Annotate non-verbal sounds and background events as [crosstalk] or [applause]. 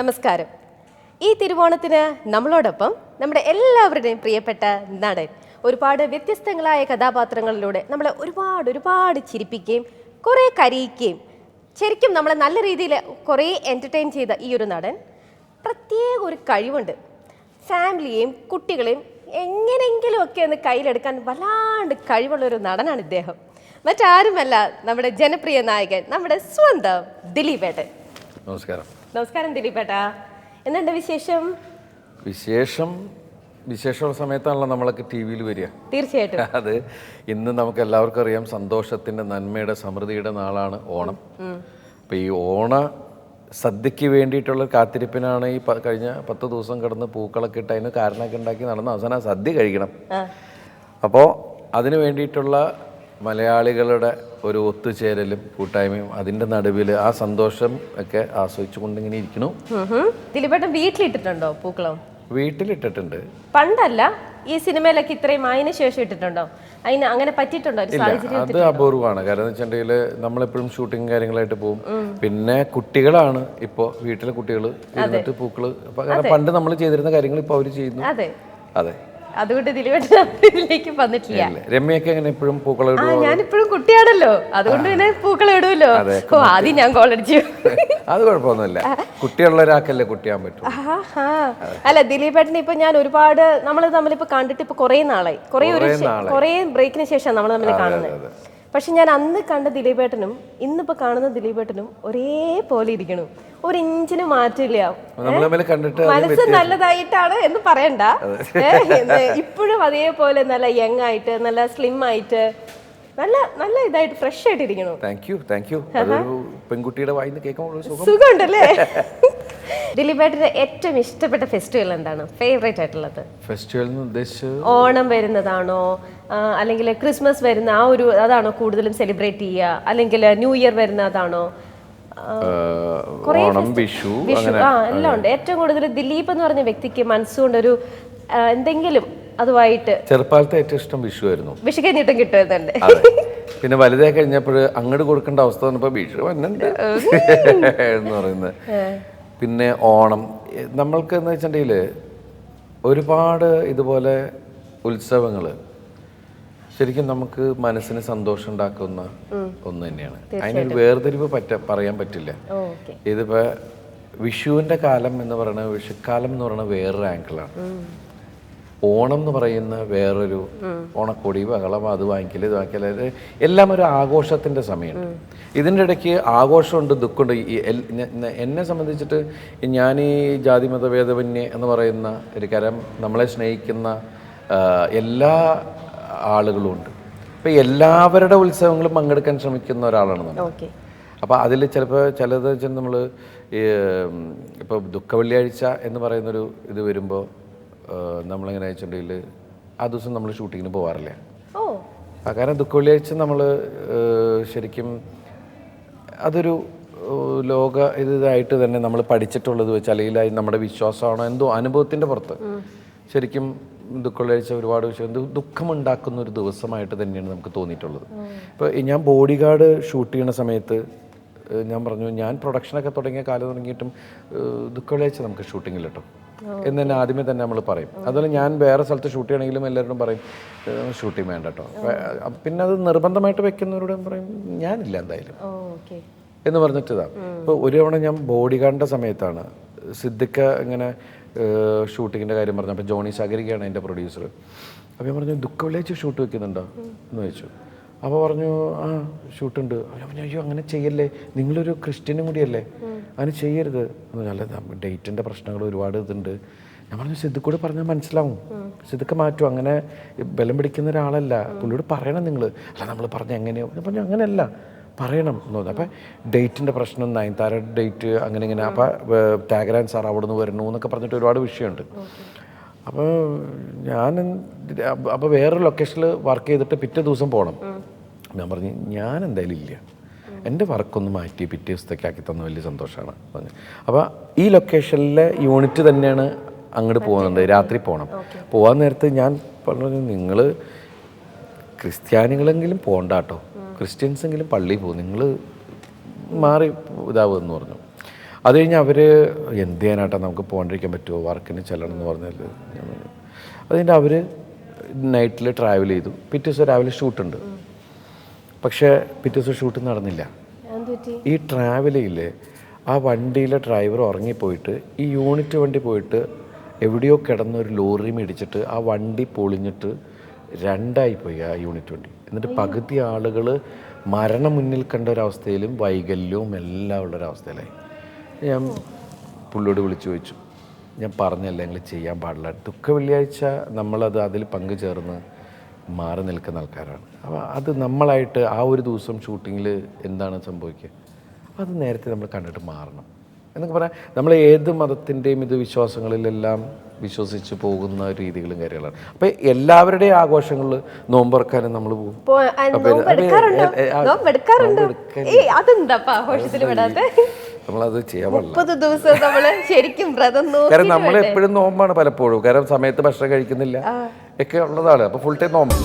നമസ്കാരം. ഈ തിരുവോണത്തിന് നമ്മളോടൊപ്പം നമ്മുടെ എല്ലാവരുടെയും പ്രിയപ്പെട്ട നടൻ ഒരുപാട് വ്യത്യസ്തങ്ങളായ കഥാപാത്രങ്ങളിലൂടെ നമ്മളെ ഒരുപാട് ഒരുപാട് ചിരിപ്പിക്കുകയും കുറേ കരയിക്കുകയും ശരിക്കും നമ്മളെ നല്ല രീതിയിൽ കുറേ എന്റർടൈൻ ചെയ്ത ഈ ഒരു നടൻ പ്രത്യേക ഒരു കഴിവുണ്ട്. ഫാമിലിയെയും കുട്ടികളെയും എങ്ങനെയെങ്കിലും ഒക്കെ ഒന്ന് കയ്യിലെടുക്കാൻ വല്ലാണ്ട് കഴിവുള്ള ഒരു നടനാണ് ഇദ്ദേഹം. മറ്റാരുമല്ല നമ്മുടെ ജനപ്രിയ നായകൻ നമ്മുടെ സ്വന്തം ദിലീപേട്ടൻ. നമസ്കാരം. നമസ്കാരം ദിലീപേട്ടാ. എന്തുണ്ട് വിശേഷം? വിശേഷം വിശേഷമുള്ള സമയത്താണല്ലോ നമ്മളൊക്കെ ടി വിയിൽ വരിക. തീർച്ചയായിട്ടും. [laughs] അത് ഇന്ന് നമുക്ക് എല്ലാവർക്കും അറിയാം സന്തോഷത്തിന്റെ നന്മയുടെ സമൃദ്ധിയുടെ നാളാണ് ഓണം. അപ്പോൾ ഈ ഓണ സദ്യക്ക് വേണ്ടിയിട്ടുള്ള കാത്തിരിപ്പിനാണ് ഈ കഴിഞ്ഞ പത്ത് ദിവസം കിടന്ന് പൂക്കളൊക്കെ ഇട്ട് അതിന് കാരണമൊക്കെ ഉണ്ടാക്കി നടന്ന അവസാനം സദ്യ കഴിക്കണം. അപ്പോൾ അതിന് വേണ്ടിയിട്ടുള്ള മലയാളികളുടെ ഒരു ഒത്തുചേരലും കൂട്ടായ്മയും അതിന്റെ നടുവിൽ ആ സന്തോഷം ഒക്കെ ആസ്വദിച്ചുകൊണ്ട് ഇങ്ങനെ ഇരിക്കണു. ദിലീപേട്ടൻ വീട്ടിലിട്ടിട്ടുണ്ടോ പൂക്കളം? വീട്ടിലിട്ടിട്ടുണ്ട്. പണ്ടല്ല ഈ സിനിമയിലൊക്കെ ഇത്രയും അതിന് ശേഷം ഇട്ടിട്ടുണ്ടോ? അതിന് അങ്ങനെ പറ്റിയിട്ടുണ്ടോ? അത് അപൂർവമാണ്. കാരണം എന്ന് വെച്ചിട്ടുണ്ടെങ്കിൽ നമ്മളെപ്പോഴും ഷൂട്ടിങ് കാര്യങ്ങളായിട്ട് പോകും. പിന്നെ കുട്ടികളാണ് ഇപ്പോൾ വീട്ടിലെ കുട്ടികൾ ഇരുന്നിട്ട് പൂക്കൾ. പണ്ട് നമ്മൾ ചെയ്തിരുന്ന കാര്യങ്ങൾ ഇപ്പോൾ അവർ ചെയ്യുന്നു. അതെ. അതെ. അതുകൊണ്ട് ദിലീപേട്ടൻ ഇതിലേക്ക് വന്നിട്ടില്ല. ഇല്ല. രമ്യയൊക്കെ എങ്ങനെ എപ്പോഴും പൂക്കൾ ആ ഞാനിപ്പോഴും കുട്ടിയാണല്ലോ. അതുകൊണ്ട് പിന്നെ പൂക്കളം ഇടുമല്ലോ ഓ ആദ്യം ഞാൻ കോളടിച്ചു [laughs] അത് കുഴപ്പമൊന്നുമില്ല. കുട്ടിയുള്ള ഒരാൾക്കല്ലേ കുട്ടിയാൻ പറ്റും. അല്ല ദിലീപേട്ടനെ ഇപ്പൊ ഞാൻ ഒരുപാട് നമ്മൾ തമ്മിലിപ്പോ കണ്ടിട്ട് ഇപ്പൊ കുറേ നാളായി. കുറേ ഒരു കുറേ ബ്രേക്കിന് ശേഷം നമ്മൾ തമ്മിൽ കാണുന്നത്. പക്ഷെ ഞാൻ അന്ന് കണ്ട ദിലീപേട്ടനും ഇന്നിപ്പോ കാണുന്ന ദിലീപേട്ടനും ഒരേപോലെ ഇരിക്കണം. ഒരു ഇഞ്ചിന് മാറ്റില്ല മനസ്സ് നല്ലതായിട്ടാണ് എന്ന് പറയണ്ട. ഇപ്പോഴും അതേപോലെ നല്ല യങ് ആയിട്ട് നല്ല സ്ലിം ആയിട്ട് നല്ല നല്ല ഇതായിട്ട് ഫ്രഷ് ആയിട്ട് ഇരിക്കണം. താങ്ക് യു താങ്ക് യു പെൺകുട്ടിയുടെ വായിന്ന് കേൾക്കുമ്പോൾ സുഖം. സുഖമുണ്ടല്ലേ? ദിലീപേട്ടന്റെ ഏറ്റവും ഇഷ്ടപ്പെട്ട ഫെസ്റ്റിവൽ എന്താണ്? ഫേവറേറ്റ് ആയിട്ടുള്ളത്. ഫെസ്റ്റിവൽ എന്ന് ഓണം വരുന്നതാണോ? അല്ലെങ്കിൽ ക്രിസ്മസ് വരുന്ന ആ ഒരു അതാണോ കൂടുതലും സെലിബ്രേറ്റ് ചെയ്യുക? അല്ലെങ്കിൽ ന്യൂ ഇയർ വരുന്നതാണോ ഓണം വിഷു ആ എല്ലാം ഉണ്ട്. ഏറ്റവും കൂടുതൽ ദിലീപ് എന്ന് പറഞ്ഞ വ്യക്തിക്ക് മനസ്സുകൊണ്ട് ഒരു എന്തെങ്കിലും അതുമായിട്ട് ചെറുപ്പാലത്തെ ഏറ്റവും ഇഷ്ടം വിഷു ആയിരുന്നു. വിഷു കഴിഞ്ഞിട്ടും കിട്ടുന്നുണ്ട് പിന്നെ വലുതായി കഴിഞ്ഞപ്പോൾ അങ്ങോട്ട് കൊടുക്കേണ്ട അവസ്ഥ വന്നപ്പോൾ വിഷു വന്നുണ്ട് എന്ന് പറയുന്നത്. പിന്നെ ഓണം. നമ്മൾക്ക് എന്ന് വെച്ചിട്ടുണ്ടെങ്കിൽ ഒരുപാട് ഇതുപോലെ ഉത്സവങ്ങൾ ശരിക്കും നമുക്ക് മനസ്സിന് സന്തോഷം ഉണ്ടാക്കുന്ന ഒന്ന് തന്നെയാണ്. അതിനൊരു വേർതിരിവ് പറ്റ പറയാൻ പറ്റില്ല. ഇതിപ്പോ വിഷുവിന്റെ കാലം എന്ന് പറയുന്നത് വിഷുക്കാലം എന്ന് പറയുന്നത് വേറൊരു ആംഗിളാണ് ഓണം എന്ന് പറയുന്ന വേറൊരു ഓണക്കൊടി ബഹളം അത് വാങ്ങിക്കൽ ഇത് വാങ്ങിക്കൽ ഇത് എല്ലാം ഒരു ആഘോഷത്തിന്റെ സമയമുണ്ട്. ഇതിന്റെ ഇടയ്ക്ക് ആഘോഷമുണ്ട് ദുഃഖമുണ്ട്. എന്നെ സംബന്ധിച്ചിട്ട് ഞാൻ ഈ ജാതി മതഭേദമന്യേ എന്ന് പറയുന്ന ഒരു കരം നമ്മളെ സ്നേഹിക്കുന്ന എല്ലാ ആളുകളും ഉണ്ട്. അപ്പം എല്ലാവരുടെ ഉത്സവങ്ങളും പങ്കെടുക്കാൻ ശ്രമിക്കുന്ന ഒരാളാണ് നമ്മൾ. അപ്പോൾ അതിൽ ചിലപ്പോൾ ചിലത് വെച്ചാൽ നമ്മൾ ഇപ്പോൾ ദുഃഖ വെള്ളിയാഴ്ച എന്ന് പറയുന്നൊരു ഇത് വരുമ്പോൾ നമ്മളെങ്ങനെ വെച്ചിട്ടുണ്ടെങ്കിൽ ആ ദിവസം നമ്മൾ ഷൂട്ടിങ്ങിന് പോകാറില്ല ആ കാരണം ദുഃഖവെള്ളിയാഴ്ച നമ്മൾ ശരിക്കും അതൊരു ലോക ഇതായിട്ട് തന്നെ നമ്മൾ പഠിച്ചിട്ടുള്ളത് വെച്ച് അല്ലെങ്കിൽ അത് നമ്മുടെ വിശ്വാസമാണോ എന്തോ അനുഭവത്തിന്റെ പുറത്ത്. ശരിക്കും ദുഃഖവെള്ളിയാഴ്ച ഒരുപാട് വിഷയം ദുഃഖമുണ്ടാക്കുന്ന ഒരു ദിവസമായിട്ട് തന്നെയാണ് നമുക്ക് തോന്നിയിട്ടുള്ളത്. ഇപ്പോൾ ഞാൻ ബോഡി ഗാർഡ് ഷൂട്ട് ചെയ്യുന്ന സമയത്ത് ഞാൻ പറഞ്ഞു ഞാൻ പ്രൊഡക്ഷനൊക്കെ തുടങ്ങിയ കാലം തുടങ്ങിയിട്ടും ദുഃഖവെള്ളിയാഴ്ച നമുക്ക് ഷൂട്ടിങ്ങിൽ കിട്ടും എന്ന് തന്നെ ആദ്യമേ തന്നെ നമ്മൾ പറയും. അതുപോലെ ഞാൻ വേറെ സ്ഥലത്ത് ഷൂട്ട് ചെയ്യണമെങ്കിലും എല്ലാവരോടും പറയും ഷൂട്ടിങ് വേണ്ട കേട്ടോ പിന്നെ അത് നിർബന്ധമായിട്ട് വെക്കുന്നവരോടും പറയും ഞാനില്ല എന്തായാലും. എന്ന് പറഞ്ഞിട്ടതാ ഇപ്പോൾ ഒരു തവണ ഞാൻ ബോഡി ഗാർഡിന്റെ സമയത്താണ് സിദ്ദിഖ ഇങ്ങനെ ഷൂട്ടിങ്ങിന്റെ കാര്യം പറഞ്ഞു അപ്പോൾ ജോണി സാഗരികയാണ് എന്റെ പ്രൊഡ്യൂസർ അപ്പോൾ ഞാൻ പറഞ്ഞു ദുഃഖ വെള്ളിയാഴ്ച ഷൂട്ട് വെക്കുന്നുണ്ടോ? എന്ന് ചോദിച്ചു. അപ്പോൾ പറഞ്ഞു ആ ഷൂട്ടുണ്ട്. അയ്യോ അങ്ങനെ ചെയ്യല്ലേ? നിങ്ങളൊരു ക്രിസ്ത്യനും കൂടിയല്ലേ? അങ്ങനെ ചെയ്യരുത്. നല്ല ഡേറ്റിന്റെ പ്രശ്നങ്ങൾ ഒരുപാട് ഇതുണ്ട്. ഞാൻ പറഞ്ഞു സിദ്ദിഖോട് പറഞ്ഞാൽ മനസ്സിലാവും. സിദ്ധുക്ക് മാറ്റും. അങ്ങനെ ബലം പിടിക്കുന്ന ഒരാളല്ല. പുള്ളിയോട് പറയണം നിങ്ങൾ അല്ല നമ്മൾ പറഞ്ഞ എങ്ങനെയോ. ഞാൻ പറഞ്ഞു അങ്ങനെയല്ല. പറയണം. എന്ന് പറഞ്ഞു. അപ്പം ഡേറ്റിന്റെ പ്രശ്നം നയൻതാര ഡേറ്റ് അങ്ങനെ ഇങ്ങനെ. അപ്പം ടാഗ്രാൻ സാർ അവിടെ നിന്ന് വരണു എന്നൊക്കെ പറഞ്ഞിട്ട് ഒരുപാട് വിഷയമുണ്ട്. അപ്പോൾ ഞാൻ അപ്പോൾ വേറൊരു ലൊക്കേഷനിൽ വർക്ക് ചെയ്തിട്ട് പിറ്റേ ദിവസം പോകണം ഞാൻ പറഞ്ഞു ഞാൻ എന്തായാലും ഇല്ല. എന്റെ വർക്കൊന്ന് മാറ്റി പിറ്റേ ദിവസത്തേക്ക് ആക്കി തന്ന വലിയ സന്തോഷമാണ് പറഞ്ഞു. അപ്പോൾ ഈ ലൊക്കേഷനിലെ യൂണിറ്റ് തന്നെയാണ് അങ്ങോട്ട് പോകുന്നുണ്ട് രാത്രി പോകണം പോകാൻ നേരത്ത് ഞാൻ പറഞ്ഞു നിങ്ങൾ ക്രിസ്ത്യാനികളെങ്കിലും പോകണ്ട കേട്ടോ ക്രിസ്ത്യൻസെങ്കിലും പള്ളിയിൽ പോകും നിങ്ങൾ മാറി ഇതാവുമെന്ന് പറഞ്ഞു. അത് കഴിഞ്ഞ് അവർ എന്ത് ചെയ്യാനായിട്ടാ നമുക്ക് പോകാണ്ടിരിക്കാൻ പറ്റുമോ വർക്കിന് ചെല്ലണം എന്ന് പറഞ്ഞാൽ. അത് കഴിഞ്ഞ് അവർ നൈറ്റിൽ ട്രാവൽ ചെയ്തു. പിറ്റേ ദിവസം രാവിലെ ഷൂട്ടുണ്ട് പക്ഷേ പിറ്റേ ദിവസം ഷൂട്ട് നടന്നില്ല. ഈ ട്രാവലിൽ ആ വണ്ടിയിലെ ഡ്രൈവർ ഉറങ്ങിപ്പോയിട്ട് ഈ യൂണിറ്റ് വണ്ടി പോയിട്ട് എവിടെയോ കിടന്ന ഒരു ലോറി മേടിച്ചിട്ട് ആ വണ്ടി പൊളിഞ്ഞിട്ട് രണ്ടായി പോയി ആ യൂണിറ്റ് വണ്ടി. എന്നിട്ട് പകുതി ആളുകൾ മരണം മുന്നിൽ കണ്ട ഒരവസ്ഥയിലും വൈകല്യവും എല്ലാം ഉള്ളൊരവസ്ഥയിലായി ഞാൻ പുള്ളിയോട് വിളിച്ചു ചോദിച്ചു. ഞാൻ പറഞ്ഞല്ല ഞങ്ങൾ ചെയ്യാൻ പാടില്ല. ദുഃഖ വെള്ളിയാഴ്ച നമ്മളത് അതിൽ പങ്കുചേർന്ന് മാറി നിൽക്കുന്ന ആൾക്കാരാണ്. അപ്പോൾ അത് നമ്മളായിട്ട് ആ ഒരു ദിവസം ഷൂട്ടിങ്ങിൽ എന്താണ് സംഭവിക്കുക? അത് നേരത്തെ നമ്മൾ കണ്ടിട്ട് മാറണം. എന്നൊക്കെ പറയാം നമ്മൾ ഏത് മതത്തിന്റെയും ഇത് വിശ്വാസങ്ങളിലെല്ലാം വിശ്വസിച്ച് പോകുന്ന രീതികളും കാര്യങ്ങളാണ്. അപ്പോൾ എല്ലാവരുടെയും ആഘോഷങ്ങളിൽ നോമ്പറക്കാനും നമ്മൾ പോകും. അതെന്താ ആഘോഷത്തിൽ പെടാത്തെ? നമ്മളത് ചെയ്യാൻ പാടില്ല. മുപ്പത് ദിവസം നമ്മൾ ശരിക്കും വ്രതം കാരണം നമ്മൾ എപ്പോഴും നോമ്പാണ് പലപ്പോഴും. കാരണം സമയത്ത് ഭക്ഷണം കഴിക്കുന്നില്ല. ഒക്കെ ഉള്ളതാണ്. അപ്പോൾ ഫുൾ ടൈം നോമ്പ്.